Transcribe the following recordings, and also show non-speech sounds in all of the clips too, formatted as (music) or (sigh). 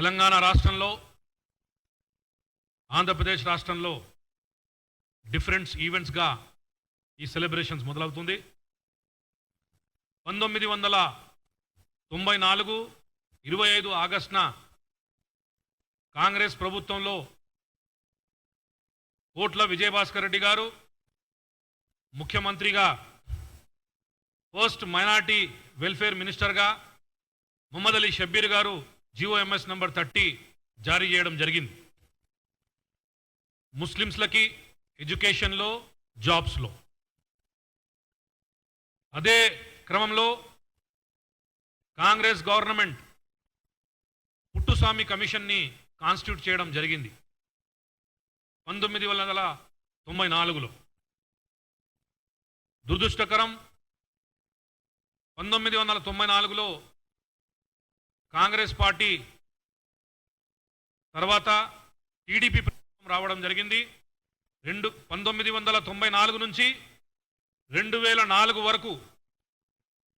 తెలంగాణ రాష్ట్రంలో ఆంధ్రప్రదేశ్ రాష్ట్రంలో డిఫరెంట్స్ ఈవెంట్స్గా ఈ సెలబ్రేషన్స్ మొదలవుతుంది. పంతొమ్మిది వందల తొంభై నాలుగు ఇరవై ఐదు ఆగస్టున కాంగ్రెస్ ప్రభుత్వంలో కోట్ల విజయభాస్కర్ రెడ్డి గారు ముఖ్యమంత్రిగా ఫస్ట్ మైనార్టీ వెల్ఫేర్ మినిస్టర్గా మొహమ్మద్ అలీ షబ్బీర్ గారు జిఓఎంఎస్ నంబర్ థర్టీ జారీ చేయడం జరిగింది. ముస్లిమ్స్లకి ఎడ్యుకేషన్లో జాబ్స్లో. అదే క్రమంలో కాంగ్రెస్ గవర్నమెంట్ పుట్టుస్వామి కమిషన్ని కాన్స్టిట్యూట్ చేయడం జరిగింది. పంతొమ్మిది వందల తొంభై నాలుగులో. దురదృష్టకరం పంతొమ్మిది వందల తొంభై నాలుగులో కాంగ్రెస్ పార్టీ తర్వాత టీడీపీ ప్రభుత్వం రావడం జరిగింది. రెండు పంతొమ్మిది వందల తొంభై నాలుగు నుంచి రెండు వేల నాలుగు వరకు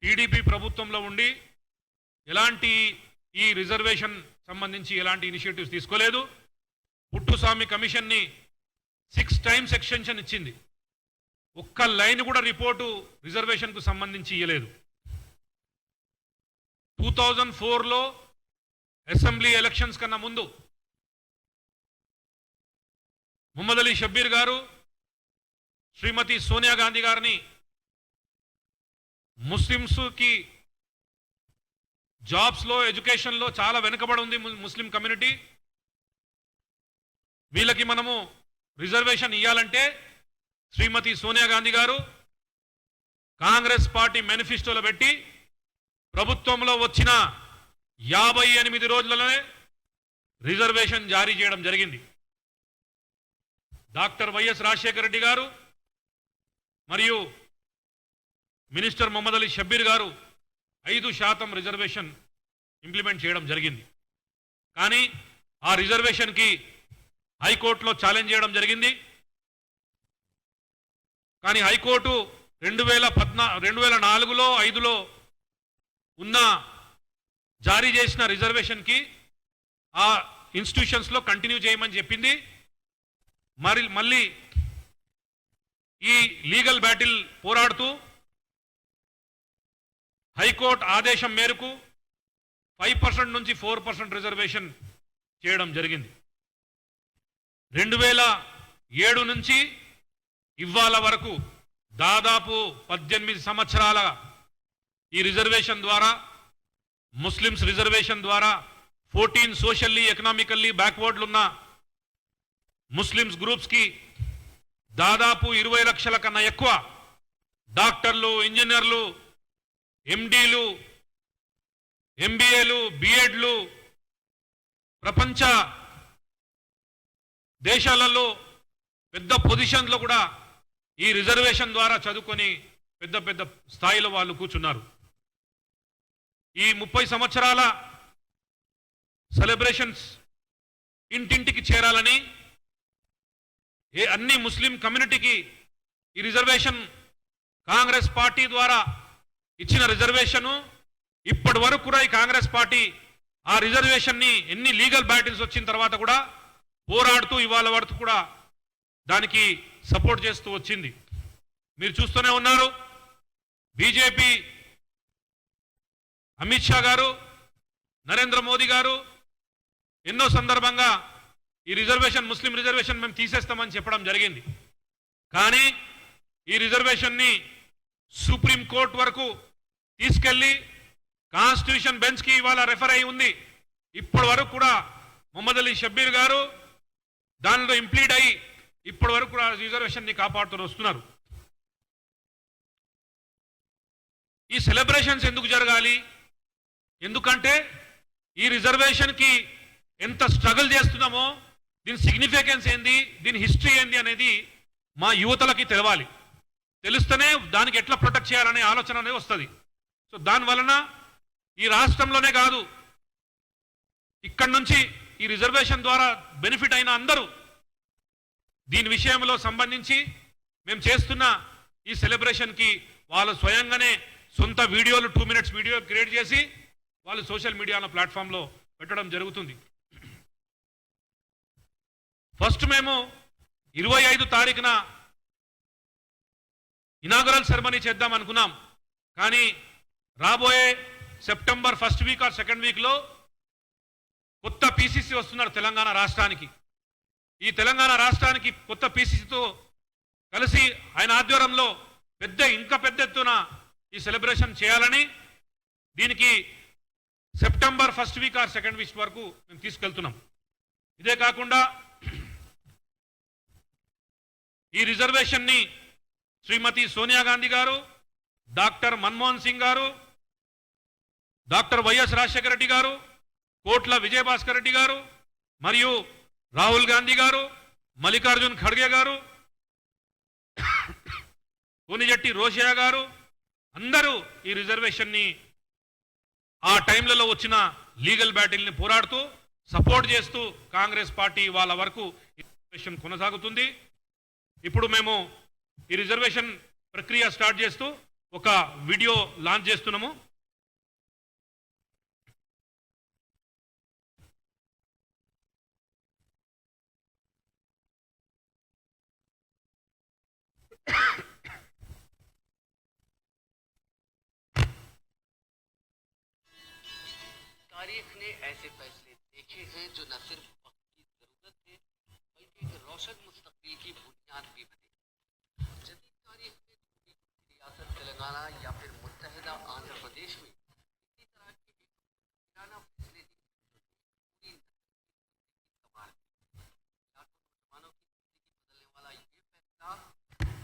టీడీపీ ప్రభుత్వంలో ఉండి ఎలాంటి ఈ రిజర్వేషన్ సంబంధించి ఎలాంటి ఇనిషియేటివ్స్ తీసుకోలేదు. పుట్టుస్వామి కమిషన్ని సిక్స్ టైమ్స్ ఎక్స్టెన్షన్ ఇచ్చింది. ఒక్క లైన్ కూడా రిపోర్టు రిజర్వేషన్కు సంబంధించి ఇవ్వలేదు టూ థౌజండ్ ఫోర్లో అసెంబ్లీ ఎలక్షన్స్ కన్నా ముందు ముహమ్మద్ అలీ షబ్బీర్ గారు శ్రీమతి సోనియా గాంధీ గారిని ముస్లిమ్స్కి జాబ్స్లో ఎడ్యుకేషన్లో చాలా వెనుకబడి ఉంది ముస్లిం కమ్యూనిటీ. వీళ్ళకి మనము రిజర్వేషన్ ఇవ్వాలంటే శ్రీమతి సోనియా గాంధీ గారు కాంగ్రెస్ పార్టీ మేనిఫెస్టోలో పెట్టి ప్రభుత్వంలో వచ్చిన యాభై ఎనిమిది రోజులలోనే రిజర్వేషన్ జారీ చేయడం జరిగింది. డాక్టర్ వైఎస్ రాజశేఖర రెడ్డి గారు మరియు మినిస్టర్ మొహమ్మద్ అలీ షబ్బీర్ గారు ఐదు శాతం రిజర్వేషన్ ఇంప్లిమెంట్ చేయడం జరిగింది. కానీ ఆ రిజర్వేషన్కి హైకోర్టులో ఛాలెంజ్ చేయడం జరిగింది. కానీ హైకోర్టు రెండు వేల పద్నా రెండు వేల నాలుగులో ఐదులో ఉన్న జారీ చేసిన రిజర్వేషన్కి ఆ ఇన్స్టిట్యూషన్స్లో కంటిన్యూ చేయమని చెప్పింది. మరి మళ్ళీ ఈ లీగల్ బ్యాటిల్ పోరాడుతూ హైకోర్టు ఆదేశం మేరకు ఫైవ్ పర్సెంట్ నుంచి ఫోర్ పర్సెంట్ రిజర్వేషన్ చేయడం జరిగింది. రెండు వేల ఏడు నుంచి ఇవాళ వరకు దాదాపు పద్దెనిమిది సంవత్సరాల ఈ రిజర్వేషన్ ద్వారా ముస్లిమ్స్ రిజర్వేషన్ ద్వారా ఫోర్టీన్ సోషల్లీ ఎకనామికల్లీ బ్యాక్వర్డ్లు ఉన్న ముస్లిమ్స్ గ్రూప్స్కి దాదాపు ఇరవై లక్షల కన్నా ఎక్కువ డాక్టర్లు ఇంజనీర్లు ఎండీలు ఎంబీఏలు బిఎడ్లు ప్రపంచ దేశాలలో పెద్ద పొజిషన్లో కూడా ఈ రిజర్వేషన్ ద్వారా చదువుకొని పెద్ద పెద్ద స్థాయిలో వాళ్ళు కూర్చున్నారు. ఈ ముప్పై సంవత్సరాల సెలబ్రేషన్స్ ఇంటింటికి చేరాలని ఏ అన్ని ముస్లిం కమ్యూనిటీకి ఈ రిజర్వేషన్ కాంగ్రెస్ పార్టీ ద్వారా ఇచ్చిన రిజర్వేషను ఇప్పటి వరకు కూడా ఈ కాంగ్రెస్ పార్టీ ఆ రిజర్వేషన్ని ఎన్ని లీగల్ బ్యాటిల్స్ వచ్చిన తర్వాత కూడా పోరాడుతూ ఇవాళ వరకు కూడా దానికి సపోర్ట్ చేస్తూ వచ్చింది. మీరు చూస్తూనే ఉన్నారు. బీజేపీ అమిత్ షా గారు నరేంద్ర మోదీ గారు ఎన్నో సందర్భంగా ఈ రిజర్వేషన్ ముస్లిం రిజర్వేషన్ మేము తీసేస్తామని చెప్పడం జరిగింది. కానీ ఈ రిజర్వేషన్ని సుప్రీంకోర్టు వరకు తీసుకెళ్ళి కాన్స్టిట్యూషన్ బెంచ్కి ఇవాళ రెఫర్ అయి ఉంది. ఇప్పటి వరకు కూడా మొహమ్మద్ అలీ షబ్బీర్ గారు దానిలో ఇంప్లీడ్ అయ్యి ఇప్పటి వరకు కూడా రిజర్వేషన్ని కాపాడుతూ వస్తున్నారు. ఈ సెలబ్రేషన్స్ ఎందుకు జరగాలి? ఎందుకంటే ఈ రిజర్వేషన్కి ఎంత స్ట్రగుల్ చేస్తున్నామో దీని సిగ్నిఫికెన్స్ ఏంది దీని హిస్టరీ ఏంది అనేది మా యువతలకి తెలవాలి. తెలుస్తేనే దానికి ఎట్లా ప్రొటెక్ట్ చేయాలనే ఆలోచన అనేది వస్తుంది. సో దాని వలన ఈ రాష్ట్రంలోనే కాదు ఇక్కడి నుంచి ఈ రిజర్వేషన్ ద్వారా బెనిఫిట్ అయిన అందరూ దీని విషయంలో సంబంధించి మేము చేస్తున్న ఈ సెలబ్రేషన్కి వాళ్ళు స్వయంగానే సొంత వీడియోలు టూ మినిట్స్ వీడియో క్రియేట్ చేసి వాళ్ళు సోషల్ మీడియాలో ప్లాట్ఫామ్లో పెట్టడం జరుగుతుంది. ఫస్ట్ మేము ఇరవై ఐదు తారీఖున ఇనాగరల్ సెరమనీ చేద్దాం అనుకున్నాం. కానీ రాబోయే September first week or second వీక్లో కొత్త పీసీసీ వస్తున్నారు తెలంగాణ రాష్ట్రానికి. ఈ తెలంగాణ రాష్ట్రానికి కొత్త పీసీసీతో కలిసి ఆయన ఆధ్వర్యంలో పెద్ద ఇంకా పెద్ద ఎత్తున ఈ సెలబ్రేషన్ చేయాలని దీనికి September first week or second week వరకు మేము తీసుకెళ్తున్నాం. ఇదే కాకుండా ఈ రిజర్వేషన్ని శ్రీమతి సోనియా గాంధీ గారు డాక్టర్ మన్మోహన్ సింగ్ గారు డాక్టర్ వైఎస్ రాజశేఖర రెడ్డి గారు కోట్ల విజయభాస్కర్ రెడ్డి గారు మరియు రాహుల్ గాంధీ గారు మల్లికార్జున్ ఖడ్గే గారు (coughs) కోనిజెట్టి రోషయ్య గారు అందరూ ఈ రిజర్వేషన్ని ఆ టైంలలో వచ్చిన లీగల్ బ్యాటిల్ని పోరాడుతూ సపోర్ట్ చేస్తూ కాంగ్రెస్ పార్టీ వాళ్ళ వరకు రిజర్వేషన్ కొనసాగుతుంది. ఇప్పుడు మేము ఈ రిజర్వేషన్ ప్రక్రియ స్టార్ట్ చేస్తూ ఒక వీడియో లాంచ్ చేస్తున్నాము. تاریخ نے ایسے فیصلے دیکھے ہیں جو نہ صرف وقت کی ضرورت ہے، بلکہ ایک روشن مستقبل کی بنیاد بھی بنے۔ جدید تاریخ میں ریاست تلنگانہ یا پھر متحدہ آندھر پردیش میں اسی طرح کے پرانا فیصلے دیکھے نوجوانوں کی زندگی بدلنے والا یہ فیصلہ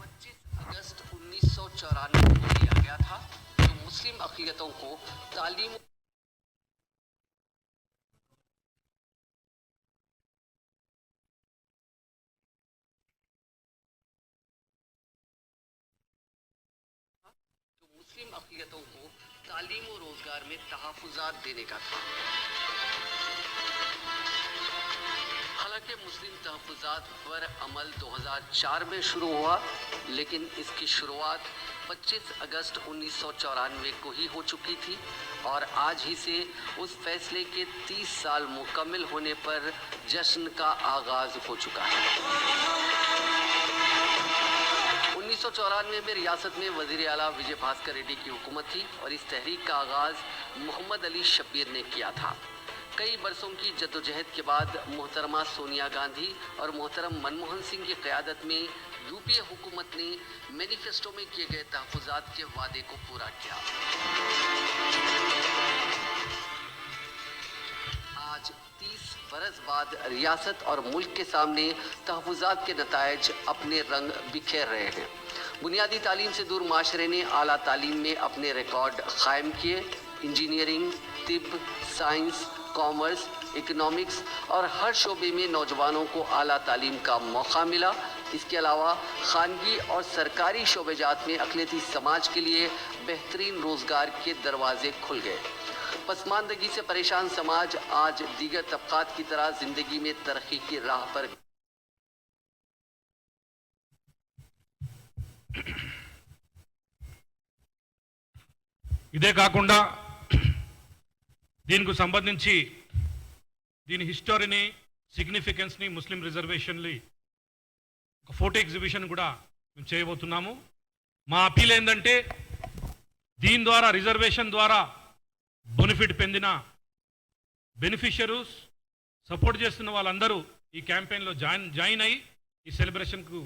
پچیس اگست انیس سو چورانوے کو لیا گیا تھا، جو مسلم اقلیتوں کو تعلیم مسلم اقلیتوں کو تعلیم و روزگار میں تحفظات دینے کا تھا۔ حالانکہ مسلم تحفظات پر عمل دو ہزار چار میں شروع ہوا، لیکن اس کی شروعات پچیس اگست انیس سو چورانوے کو ہی ہو چکی تھی اور آج ہی سے اس فیصلے کے تیس سال مکمل ہونے پر جشن کا آغاز ہو چکا ہے۔ انیس سو چورانوے میں ریاست میں وزیر اعلیٰ وجے بھاسکر ریڈی کی حکومت تھی اور اس تحریک کا آغاز محمد علی شبیر نے کیا تھا۔ کئی برسوں کی جدوجہد کے بعد محترمہ سونیا گاندھی اور محترم منموہن سنگھ کی قیادت میں یو پی اے حکومت نے مینیفیسٹو میں کیے گئے تحفظات کے وعدے کو پورا کیا۔ آج تیس برس بعد ریاست اور ملک کے سامنے تحفظات کے نتائج اپنے رنگ بکھیر رہے ہیں۔ بنیادی تعلیم سے دور معاشرے نے اعلیٰ تعلیم میں اپنے ریکارڈ قائم کیے۔ انجینئرنگ، طب، سائنس، کامرس، اکنامکس اور ہر شعبے میں نوجوانوں کو اعلیٰ تعلیم کا موقع ملا۔ اس کے علاوہ خانگی اور سرکاری شعبے جات میں اقلیتی سماج کے لیے بہترین روزگار کے دروازے کھل گئے۔ پسماندگی سے پریشان سماج آج دیگر طبقات کی طرح زندگی میں ترقی کی راہ پر ఇదే కాకుండా దీనికి సంబంధించి దీని హిస్టరీని సిగ్నిఫికెన్స్ని ముస్లిం రిజర్వేషన్ని ఒక ఫోటో ఎగ్జిబిషన్ కూడా మేము చేయబోతున్నాము. మా అపీల్ ఏంటంటే దీని ద్వారా రిజర్వేషన్ ద్వారా బెనిఫిట్ పొందిన బెనిఫిషియరీస్ సపోర్ట్ చేస్తున్న వాళ్ళందరూ ఈ క్యాంపెయిన్లో జాయిన్ జాయిన్ అయ్యి ఈ సెలబ్రేషన్కు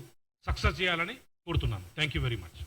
సక్సెస్ చేయాలని కోరుతున్నాను థ్యాంక్ యూ వెరీ మచ్